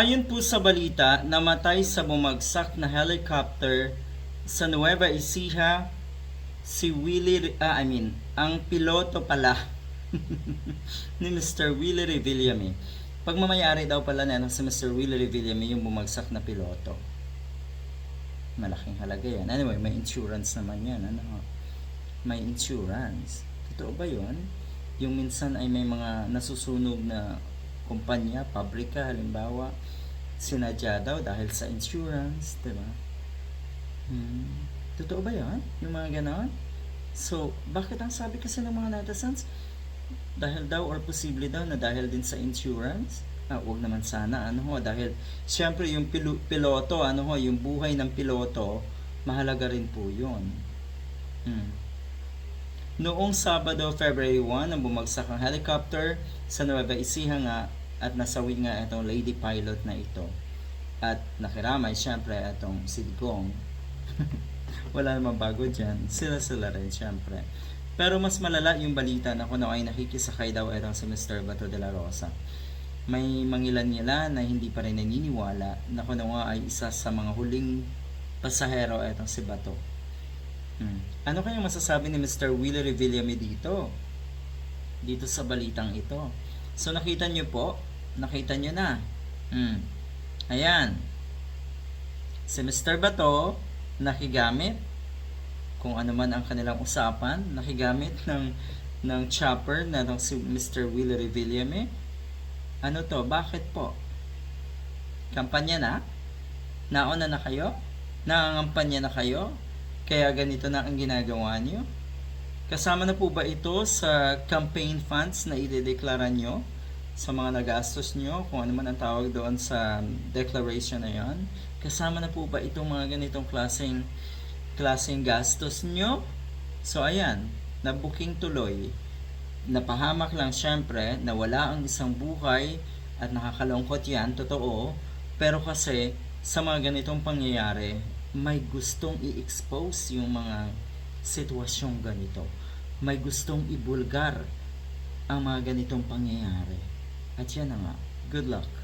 Ayon po sa balita, namatay sa bumagsak na helicopter sa Nueva Ecija si Willie, ah, I mean, ang piloto pala ni Mr. Willie Revillame. Pagmamayari daw pala na si Mr. Willie Revillame yung bumagsak na piloto. Malaking halaga yan. Anyway, may insurance naman yan. Ano? May insurance. Totoo ba yun? Yung minsan ay may mga nasusunog na kumpanya, pabrika, halimbawa, sinadya daw dahil sa insurance, di ba? Hmm. Totoo ba yan? Yung mga ganon? So, bakit ang sabi kasi ng mga netizens? Dahil daw or posible daw na dahil din sa insurance? Ah, wag naman sana, ano ho, dahil syempre yung pilo- piloto, ano ho, yung buhay ng piloto, mahalaga rin po yun. Hmm. Noong Sabado, February 1, nang bumagsak ang helicopter sa Nueva Ecija nga at nasawi nga itong lady pilot na ito. At nakiramay syempre itong si Digong. Wala namang bago dyan. Sila-sila rin syempre. Pero mas malala yung balita na kung ano ay nakikisakay daw itong si Mr. Bato de la Rosa. May mangilan-ngilan na hindi pa rin naniniwala na kung ano nga ay isa sa mga huling pasahero itong si Bato. Hmm. Ano kayang masasabi ni Mr. Willie Revillame dito? Dito sa balitang ito. So nakita nyo po, nakita nyo na. Hmm. Ayan. Si Mr. Bato, nakigamit kung ano man ang kanilang usapan, nakigamit ng ng chopper na itong si Mr. Willie Revillame. Ano to? Bakit po? Kampanya na? Nauna na kayo? Nangangampanya na kayo? Kaya ganito na ang ginagawa nyo? Kasama na po ba ito sa campaign funds na idedeklara nyo? Sa mga nagastos nyo? Kung ano man ang tawag doon sa declaration na yon? Kasama na po ba itong mga ganitong klaseng, klaseng gastos nyo? So ayan, na-booking tuloy. Napahamak lang syempre na wala ang isang buhay at nakakalungkot yan, totoo. Pero kasi sa mga ganitong pangyayari, may gustong i-expose yung mga sitwasyong ganito. May gustong ibulgar ang mga ganitong pangyayari. At yan na nga. Good luck.